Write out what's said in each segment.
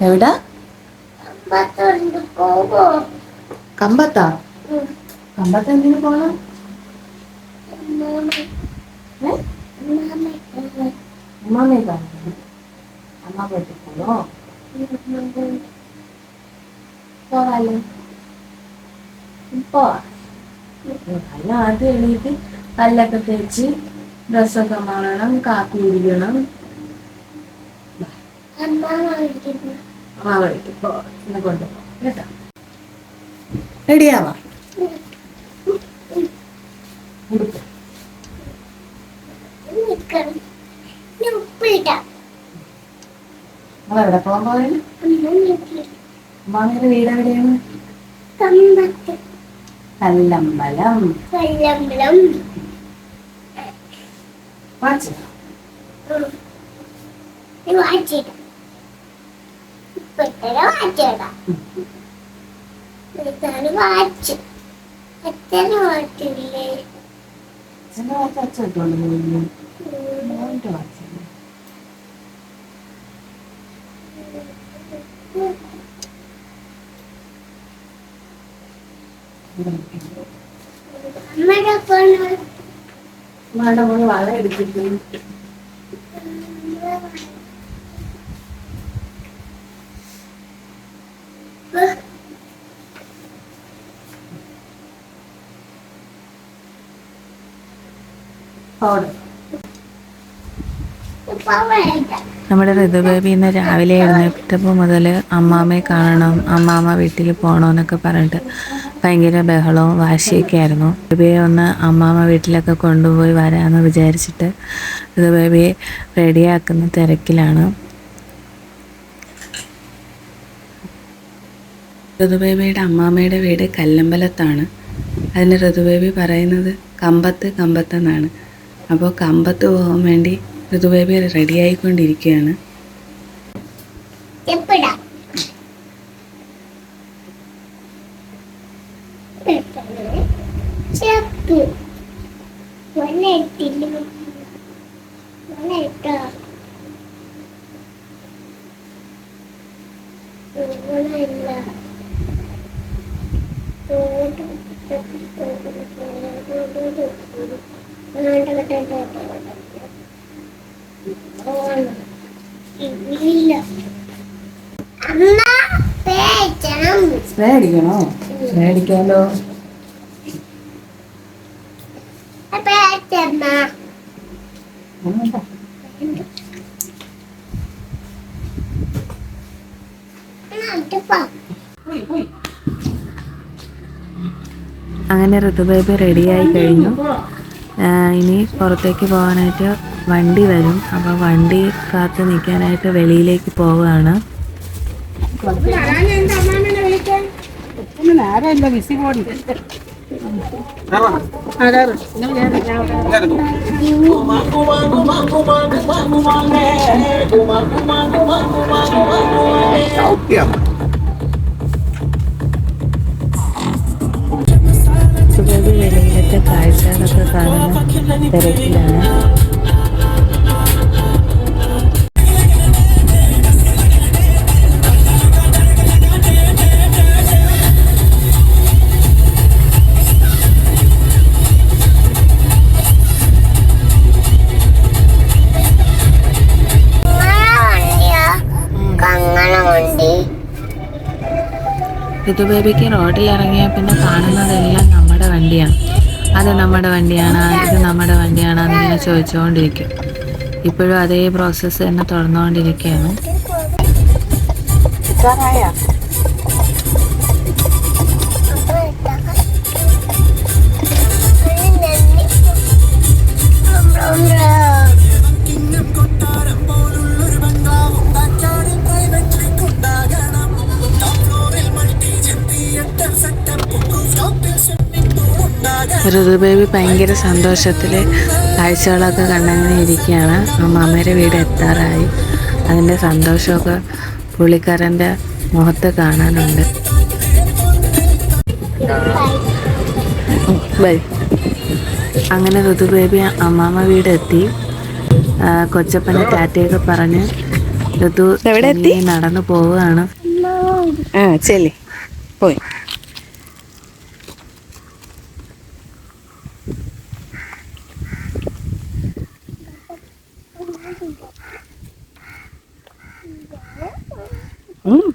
എവിടാ? കമ്പത്താ കമ്പത്ത്? എന്തിനു പോണം? ഏ? അമ്മാമ്മയെ കാണാൻ അമ്മ വീട്ടിൽ പോണോ പോവാല്ലേ പോവാ. അല്ല ആദ്യം എണീറ്റ് പല്ലൊക്കെ തേച്ച് ഡ്രസ്സൊക്കെ മാറണം കാപ്പി കുടിക്കണം. റെഡിയാവാ എവിടെ പോകാൻ പോയത്? അമ്മാമ്മയുടെ വീട് എവിടെയാണ്? കല്ലമ്പലം. വാച്ച് വാച്ച് എത്ര വാച്ചില്ലേ അച്ഛന്റെ വാച്ച് പോയില്ലേ? മോന്റെ വാച്ച് അമ്മയുടെ മോൾ വള എടുത്തിട്ട് നമ്മുടെ ഋതുബേബി ഇന്ന് രാവിലെ എഴുന്നേറ്റപ്പോൾ മുതൽ അമ്മാമ്മയെ കാണണം അമ്മാമ്മ വീട്ടിൽ പോകണമെന്നൊക്കെ പറഞ്ഞിട്ട് ഭയങ്കര ബഹളവും വാശിയൊക്കെ ആയിരുന്നു. ഋതുബേബിയെ ഒന്ന് അമ്മാമ്മ വീട്ടിലൊക്കെ കൊണ്ടുപോയി വരാമെന്ന് വിചാരിച്ചിട്ട് ഋതുബേബിയെ റെഡിയാക്കുന്ന തിരക്കിലാണ്. ഋതുബേബിയുടെ അമ്മാമ്മയുടെ വീട് കല്ലമ്പലത്താണ്. അതിന് ഋതുബേബി പറയുന്നത് കമ്പത്ത് കമ്പത്തെന്നാണ്. അപ്പോൾ കമ്പത്ത് പോകാൻ വേണ്ടി ഋതുബേബി റെഡിയായിക്കൊണ്ടിരിക്കുകയാണ് എപ്പടാ സ്പ്രേ അടിക്കണോ സ്പ്രേ അടിക്കാലോ അങ്ങനെ ഋതുബേബി റെഡിയായി കഴിഞ്ഞു. ഇനി പുറത്തേക്ക് പോകാനായിട്ട് വണ്ടി വരും. അപ്പോൾ വണ്ടി കാത്ത് നിൽക്കാനായിട്ട് വെളിയിലേക്ക് പോവുകയാണ്. ഋതുബേബി വെളിയിലത്തെ കാഴ്ചകളൊക്കെ കാണുന്ന തിരക്കിലാണ് വണ്ടിയാ ബേബിക്ക് റോഡിൽ ഇറങ്ങിയ പിന്നെ കാണുന്നതെല്ലാം നമ്മുടെ വണ്ടിയാണ്. അത് നമ്മുടെ വണ്ടിയാണ് ഇത് നമ്മുടെ വണ്ടിയാണ് എന്നിങ്ങനെ ചോദിച്ചുകൊണ്ടിരിക്കും. ഇപ്പോഴും അതേ പ്രോസസ്സ് തന്നെ തുടർന്നുകൊണ്ടിരിക്കുകയാണ്. ഋതുബേബി ഭയങ്കര സന്തോഷത്തിൽ കാഴ്ചകളൊക്കെ കണ്ടങ്ങനെ ഇരിക്കുകയാണ്. മാമയുടെ വീട് എത്താറായി. അതിന്റെ സന്തോഷമൊക്കെ പുള്ളിക്കാരന്റെ മുഖത്ത് കാണാനുണ്ട്. ബൈ. അങ്ങനെ ഋതുബേബി അമ്മാമ്മ വീട് എത്തി. കൊച്ചപ്പനെ ടാറ്റയൊക്കെ പറഞ്ഞ് ഋതു? നടന്നു പോവുകയാണ്. ആ ചെല്ലി പോയി.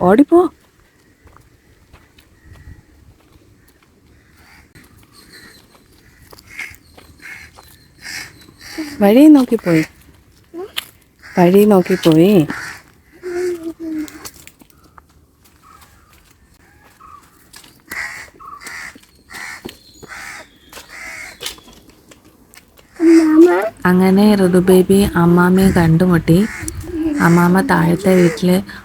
ഓടിപ്പോ. വഴി നോക്കിപ്പോയി. വഴി നോക്കിപ്പോയി. അങ്ങനെ ഋതു ബേബി അമ്മാമ്മയെ കണ്ടുമുട്ടി. അമ്മാമ്മ താഴത്തെ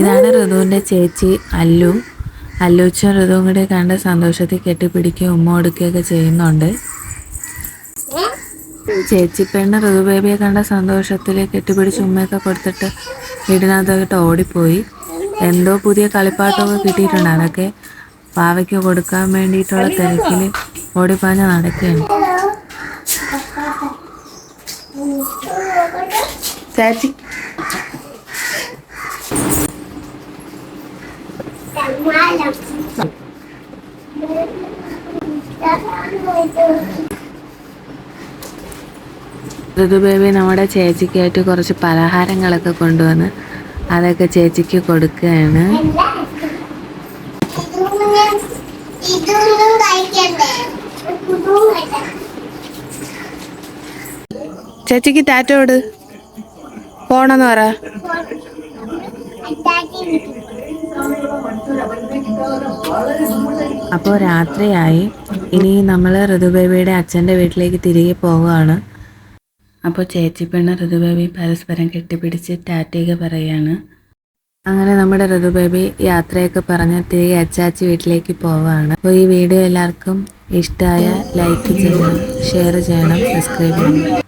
ഇതാണ് ഋതുവിന്റെ ചേച്ചി അല്ലു. അല്ലുച്ച ഋതുവും കൂടെ കണ്ട സന്തോഷത്തിൽ കെട്ടിപ്പിടിക്കുകയും ഉമ്മ കൊടുക്കുകയൊക്കെ ചെയ്യുന്നുണ്ട്. ചേച്ചി പെണ്ണ് ഋതു ബേബിയെ കണ്ട സന്തോഷത്തിൽ കെട്ടിപ്പിടിച്ച് ഉമ്മയൊക്കെ കൊടുത്തിട്ട് വീടിനകത്തോട്ട് ഓടിപ്പോയി. എന്തോ പുതിയ കളിപ്പാട്ടമൊക്കെ കിട്ടിയിട്ടുണ്ട്. അതൊക്കെ പാവയ്ക്ക് കൊടുക്കാൻ വേണ്ടിയിട്ടുള്ള തിരക്കിൽ ഓടിപ്പാഞ്ഞ് നടക്കുകയാണ്. ഋതു ബേബി നമ്മുടെ ചേച്ചിക്കായിട്ട് കുറച്ച് പലഹാരങ്ങളൊക്കെ കൊണ്ടുവന്ന് അതൊക്കെ ചേച്ചിക്ക് കൊടുക്കുകയാണ്. ചേച്ചിക്ക് ടാറ്റോട് പോണെന്ന് പറ. അപ്പോൾ രാത്രിയായി. ഇനി നമ്മൾ ഋതുബേബിയുടെ അച്ഛന്റെ വീട്ടിലേക്ക് തിരികെ പോവുകയാണ്. അപ്പോൾ ചേച്ചി പെണ്ണ് ഋതുബേബി പരസ്പരം കെട്ടിപ്പിടിച്ച് ടാറ്റയൊക്കെ പറയുകയാണ്. അങ്ങനെ നമ്മുടെ ഋതുബേബി യാത്രയൊക്കെ പറഞ്ഞ് തിരികെ അച്ചാച്ചി വീട്ടിലേക്ക് പോവുകയാണ്. അപ്പോൾ ഈ വീഡിയോ എല്ലാവർക്കും ഇഷ്ടമായ ലൈക്ക് ചെയ്യണം ഷെയർ ചെയ്യണം സബ്സ്ക്രൈബ് ചെയ്യണം.